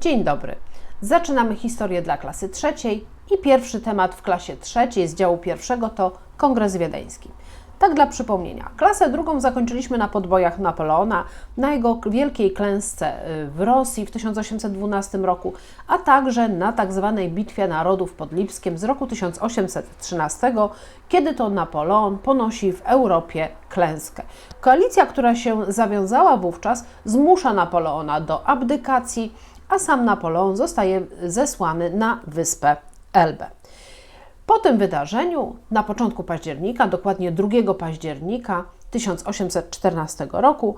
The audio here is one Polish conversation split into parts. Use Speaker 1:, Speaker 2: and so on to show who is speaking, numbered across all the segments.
Speaker 1: Dzień dobry. Zaczynamy historię dla klasy trzeciej i pierwszy temat w klasie trzeciej z działu pierwszego to Kongres Wiedeński. Tak dla przypomnienia, klasę drugą zakończyliśmy na podbojach Napoleona, na jego wielkiej klęsce y, w Rosji w 1812 roku, a także na tak zwanej Bitwie Narodów pod Lipskiem z roku 1813, kiedy to Napoleon ponosi w Europie klęskę. Koalicja, która się zawiązała wówczas, zmusza Napoleona do abdykacji, a sam Napoleon zostaje zesłany na wyspę Elbę. Po tym wydarzeniu, na początku października, dokładnie 2 października 1814 roku,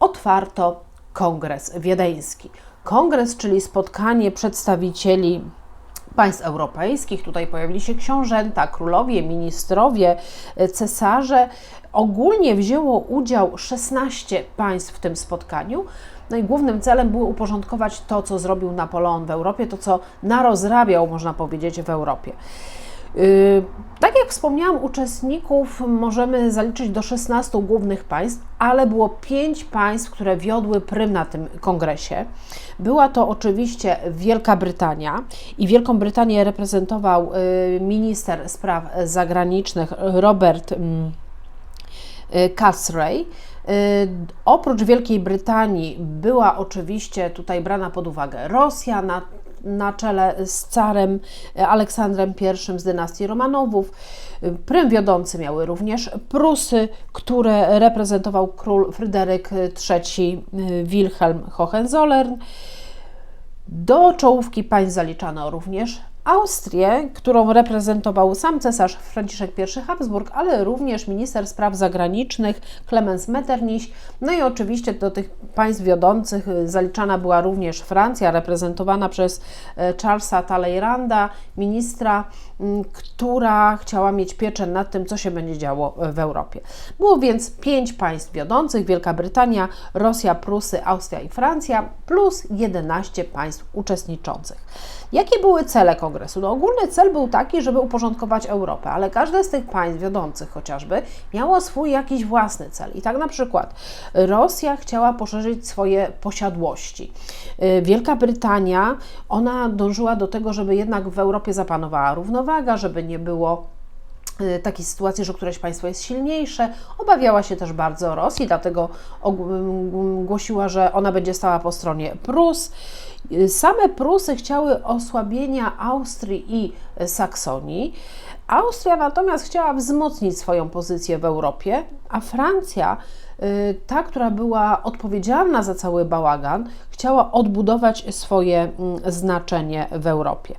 Speaker 1: otwarto Kongres Wiedeński. Kongres, czyli spotkanie przedstawicieli państw europejskich. Tutaj pojawili się książęta, królowie, ministrowie, cesarze. Ogólnie wzięło udział 16 państw w tym spotkaniu. No i głównym celem było uporządkować to, co zrobił Napoleon w Europie, to, co narozrabiał, można powiedzieć, w Europie. Yy, tak jak wspomniałam, uczestników możemy zaliczyć do 16 głównych państw, ale było 5 państw, które wiodły prym na tym kongresie. Była to oczywiście Wielka Brytania i Wielką Brytanię reprezentował yy, minister spraw zagranicznych Robert yy, Castray. Oprócz Wielkiej Brytanii była oczywiście tutaj brana pod uwagę Rosja, na, na czele z carem Aleksandrem I z dynastii Romanowów. Prym wiodący miały również Prusy, które reprezentował król Fryderyk III Wilhelm Hohenzollern. Do czołówki państw zaliczano również Austrię, którą reprezentował sam cesarz Franciszek I Habsburg, ale również minister spraw zagranicznych Clemens Metternich. No i oczywiście do tych państw wiodących zaliczana była również Francja, reprezentowana przez Charlesa Talleyranda, ministra, która chciała mieć pieczę nad tym, co się będzie działo w Europie. Było więc pięć państw wiodących: Wielka Brytania, Rosja, Prusy, Austria i Francja, plus 11 państw uczestniczących. Jakie były cele kongresu? No, ogólny cel był taki, żeby uporządkować Europę, ale każde z tych państw wiodących chociażby miało swój jakiś własny cel. I tak na przykład Rosja chciała poszerzyć swoje posiadłości. Wielka Brytania, ona dążyła do tego, żeby jednak w Europie zapanowała równowaga, żeby nie było takiej sytuacji, że któreś państwo jest silniejsze. Obawiała się też bardzo Rosji, dlatego głosiła, że ona będzie stała po stronie Prus. Same Prusy chciały osłabienia Austrii i Saksonii. Austria natomiast chciała wzmocnić swoją pozycję w Europie, a Francja, ta, która była odpowiedzialna za cały bałagan, chciała odbudować swoje znaczenie w Europie.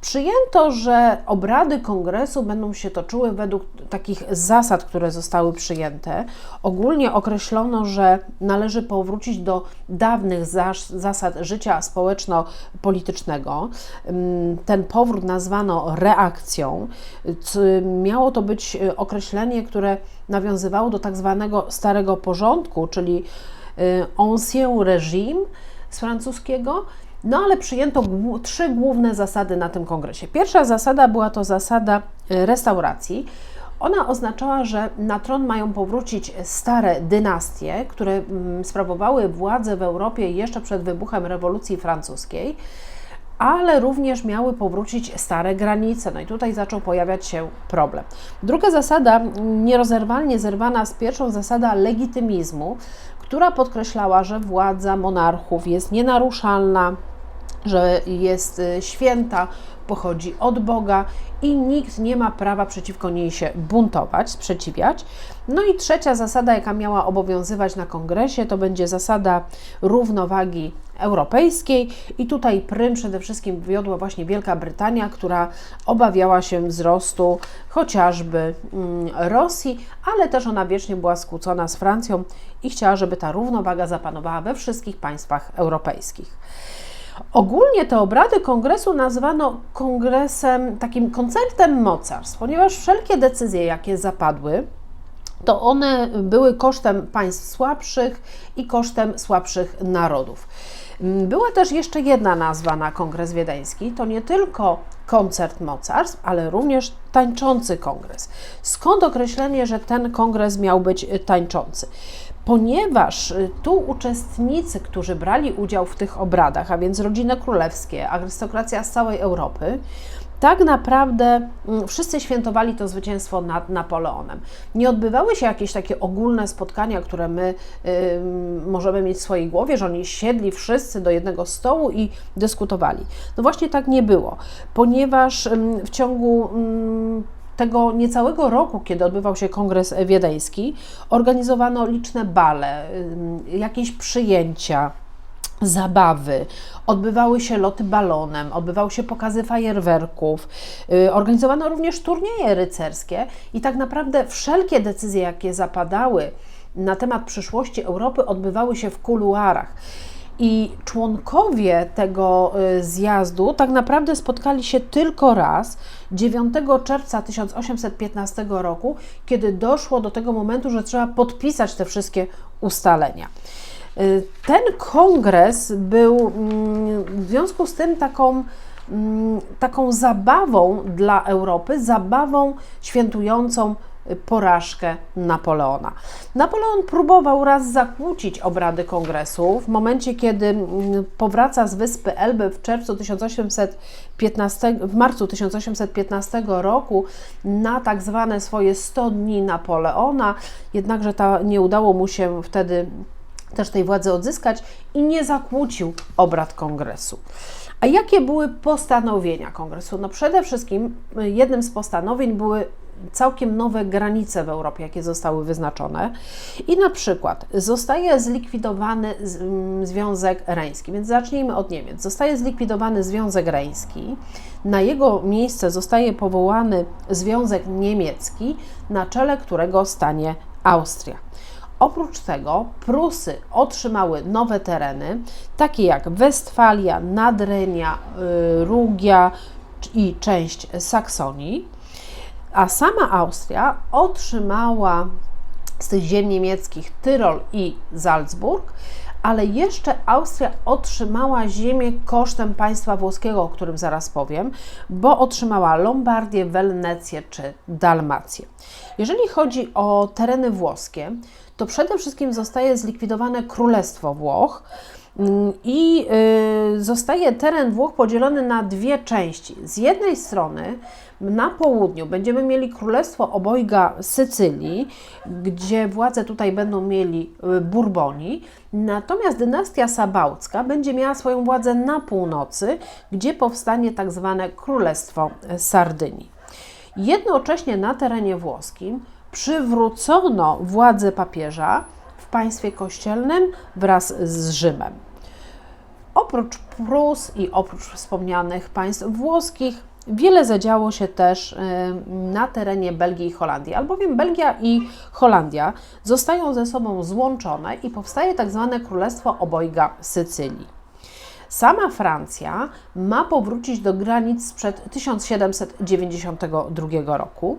Speaker 1: Przyjęto, że obrady kongresu będą się toczyły według takich zasad, które zostały przyjęte. Ogólnie określono, że należy powrócić do dawnych zasad życia społeczno-politycznego. Ten powrót nazwano reakcją. Miało to być określenie, które nawiązywało do tak zwanego starego porządku, czyli ancien régime z francuskiego no ale przyjęto trzy główne zasady na tym kongresie. Pierwsza zasada była to zasada y, restauracji. Ona oznaczała, że na tron mają powrócić stare dynastie, które mm, sprawowały władzę w Europie jeszcze przed wybuchem rewolucji francuskiej, ale również miały powrócić stare granice. No i tutaj zaczął pojawiać się problem. Druga zasada, nierozerwalnie zerwana z pierwszą, zasada legitymizmu, która podkreślała, że władza monarchów jest nienaruszalna, że jest y, święta, pochodzi od Boga i nikt nie ma prawa przeciwko niej się buntować, sprzeciwiać. No i trzecia zasada, jaka miała obowiązywać na kongresie, to będzie zasada równowagi europejskiej i tutaj prym przede wszystkim wiodła właśnie Wielka Brytania, która obawiała się wzrostu chociażby mm, Rosji, ale też ona wiecznie była skłócona z Francją i chciała, żeby ta równowaga zapanowała we wszystkich państwach europejskich. Ogólnie te obrady kongresu nazwano kongresem, takim koncertem mocarstw, ponieważ wszelkie decyzje, jakie zapadły, to one były kosztem państw słabszych i kosztem słabszych narodów. Była też jeszcze jedna nazwa na Kongres Wiedeński, to nie tylko koncert mocarstw, ale również tańczący kongres. Skąd określenie, że ten kongres miał być tańczący? Ponieważ y, tu uczestnicy, którzy brali udział w tych obradach, a więc rodziny królewskie, arystokracja z całej Europy, tak naprawdę mm, wszyscy świętowali to zwycięstwo nad Napoleonem. Nie odbywały się jakieś takie ogólne spotkania, które my y, możemy mieć w swojej głowie, że oni siedli wszyscy do jednego stołu i dyskutowali. No właśnie tak nie było, ponieważ y, w ciągu y, tego niecałego roku, kiedy odbywał się kongres wiedeński, organizowano liczne bale, jakieś przyjęcia zabawy, odbywały się loty balonem, odbywały się pokazy fajerwerków, yy, organizowano również turnieje rycerskie i tak naprawdę wszelkie decyzje, jakie zapadały na temat przyszłości Europy, odbywały się w kuluarach. I członkowie tego y, zjazdu tak naprawdę spotkali się tylko raz 9 czerwca 1815 roku, kiedy doszło do tego momentu, że trzeba podpisać te wszystkie ustalenia. Y, ten kongres był mm, w związku z tym taką, mm, taką zabawą dla Europy, zabawą świętującą porażkę Napoleona. Napoleon próbował raz zakłócić obrady kongresu w momencie, kiedy mm, powraca z wyspy Elby w czerwcu 1815, w marcu 1815 roku na tak zwane swoje 100 dni Napoleona, jednakże ta, nie udało mu się wtedy też tej władzy odzyskać i nie zakłócił obrad kongresu. A jakie były postanowienia kongresu? No przede wszystkim y, jednym z postanowień były całkiem nowe granice w Europie, jakie zostały wyznaczone. I na przykład zostaje zlikwidowany mm, Związek Reński, więc zacznijmy od Niemiec. Zostaje zlikwidowany Związek Reński, na jego miejsce zostaje powołany Związek Niemiecki, na czele którego stanie Austria. Oprócz tego Prusy otrzymały nowe tereny, takie jak Westfalia, Nadrenia, y, Rugia i część Saksonii a sama Austria otrzymała z tych ziem niemieckich Tyrol i Salzburg, ale jeszcze Austria otrzymała ziemię kosztem państwa włoskiego, o którym zaraz powiem, bo otrzymała Lombardię, Wenecję czy Dalmację. Jeżeli chodzi o tereny włoskie, to przede wszystkim zostaje zlikwidowane Królestwo Włoch mm, i y, zostaje teren Włoch podzielony na dwie części. Z jednej strony na południu będziemy mieli Królestwo Obojga Sycylii, gdzie władze tutaj będą mieli y, Burboni, natomiast dynastia Sabałcka będzie miała swoją władzę na północy, gdzie powstanie tak zwane Królestwo Sardynii. Jednocześnie na terenie włoskim przywrócono władzę papieża w państwie kościelnym wraz z Rzymem. Oprócz Prus i oprócz wspomnianych państw włoskich, Wiele zadziało się też y, na terenie Belgii i Holandii, albowiem Belgia i Holandia zostają ze sobą złączone i powstaje tak zwane Królestwo Obojga Sycylii. Sama Francja ma powrócić do granic sprzed 1792 roku.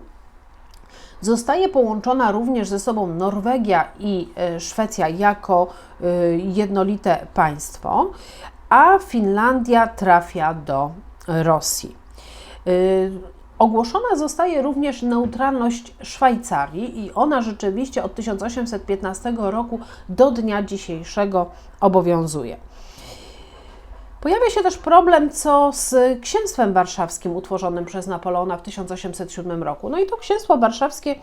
Speaker 1: Zostaje połączona również ze sobą Norwegia i y, Szwecja jako y, jednolite państwo, a Finlandia trafia do Rosji. Y, ogłoszona zostaje również neutralność Szwajcarii i ona rzeczywiście od 1815 roku do dnia dzisiejszego obowiązuje. Pojawia się też problem, co z księstwem warszawskim utworzonym przez Napoleona w 1807 roku. No i to księstwo warszawskie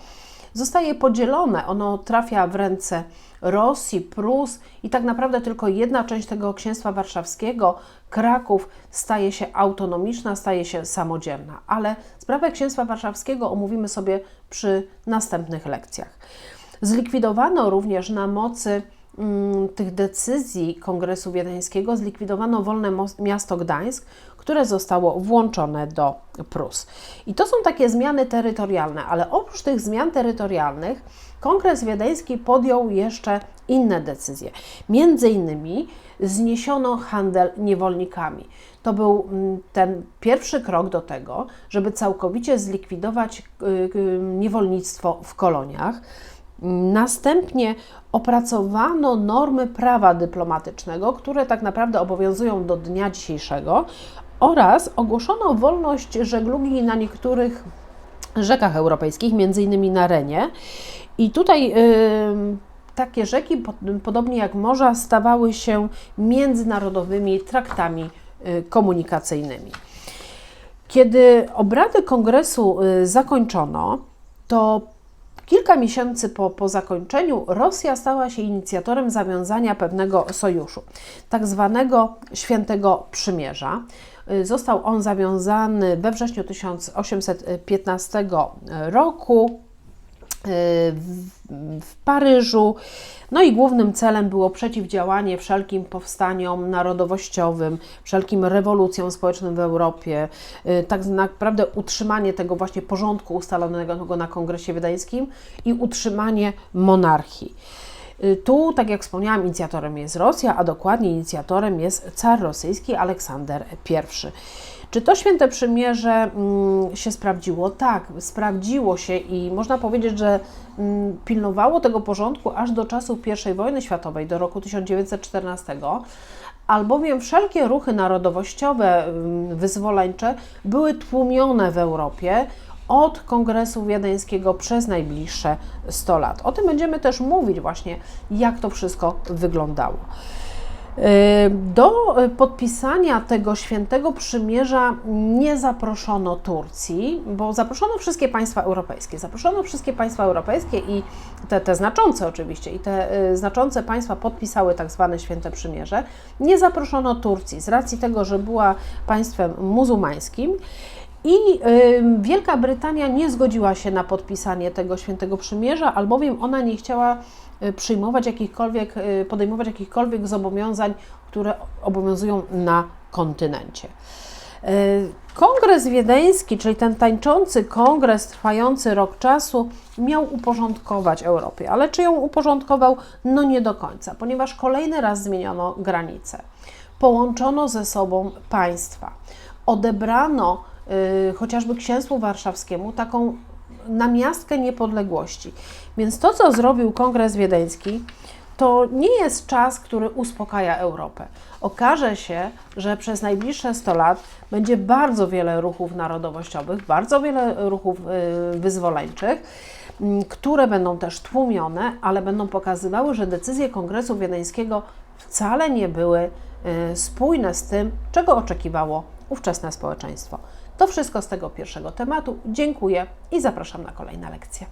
Speaker 1: zostaje podzielone, ono trafia w ręce Rosji, Prus i tak naprawdę tylko jedna część tego księstwa warszawskiego, Kraków, staje się autonomiczna, staje się samodzielna. Ale sprawę księstwa warszawskiego omówimy sobie przy następnych lekcjach. Zlikwidowano również na mocy tych decyzji Kongresu Wiedeńskiego, zlikwidowano wolne miasto Gdańsk, które zostało włączone do Prus. I to są takie zmiany terytorialne, ale oprócz tych zmian terytorialnych, Kongres Wiedeński podjął jeszcze inne decyzje. Między innymi zniesiono handel niewolnikami. To był mm, ten pierwszy krok do tego, żeby całkowicie zlikwidować y, y, niewolnictwo w koloniach. Następnie opracowano normy prawa dyplomatycznego, które tak naprawdę obowiązują do dnia dzisiejszego, oraz ogłoszono wolność żeglugi na niektórych rzekach europejskich, między innymi na Renie. I tutaj takie rzeki, pod- podobnie jak morza, stawały się międzynarodowymi traktami y, komunikacyjnymi. Kiedy obrady kongresu y, zakończono, to kilka miesięcy po, po zakończeniu Rosja stała się inicjatorem zawiązania pewnego sojuszu, tak zwanego Świętego Przymierza. Y, Został on zawiązany we wrześniu 1815 roku w, w Paryżu. No i głównym celem było przeciwdziałanie wszelkim powstaniom narodowościowym, wszelkim rewolucjom społecznym w Europie, y, tak naprawdę utrzymanie tego właśnie porządku ustalonego na Kongresie Wiedeńskim i utrzymanie monarchii. Y, Tu, tak jak wspomniałam, inicjatorem jest Rosja, a dokładnie inicjatorem jest car rosyjski Aleksander I. Czy to święte przymierze mm, się sprawdziło? Tak, sprawdziło się i można powiedzieć, że mm, pilnowało tego porządku aż do czasów I wojny światowej, do roku 1914, albowiem wszelkie ruchy narodowościowe, mm, wyzwoleńcze były tłumione w Europie od Kongresu Wiedeńskiego przez najbliższe 100 lat. O tym będziemy też mówić właśnie, jak to wszystko wyglądało. Do podpisania tego świętego przymierza nie zaproszono Turcji, bo zaproszono wszystkie państwa europejskie. Zaproszono wszystkie państwa europejskie i te, te znaczące oczywiście, i te y, znaczące państwa podpisały tak zwane święte przymierze. Nie zaproszono Turcji z racji tego, że była państwem muzułmańskim. I y, Wielka Brytania nie zgodziła się na podpisanie tego świętego przymierza, albowiem ona nie chciała y, przyjmować jakichkolwiek, y, podejmować jakichkolwiek zobowiązań, które obowiązują na kontynencie. Y, Kongres wiedeński, czyli ten tańczący kongres trwający rok czasu, miał uporządkować Europę, ale czy ją uporządkował? No nie do końca, ponieważ kolejny raz zmieniono granice. Połączono ze sobą państwa. Odebrano y, chociażby księstwu warszawskiemu taką namiastkę niepodległości. Więc to, co zrobił Kongres Wiedeński, to nie jest czas, który uspokaja Europę. Okaże się, że przez najbliższe 100 lat będzie bardzo wiele ruchów narodowościowych, bardzo wiele ruchów y, wyzwoleńczych, m, które będą też tłumione, ale będą pokazywały, że decyzje Kongresu Wiedeńskiego wcale nie były y, spójne z tym, czego oczekiwało ówczesne społeczeństwo. To wszystko z tego pierwszego tematu. Dziękuję i zapraszam na kolejne lekcje.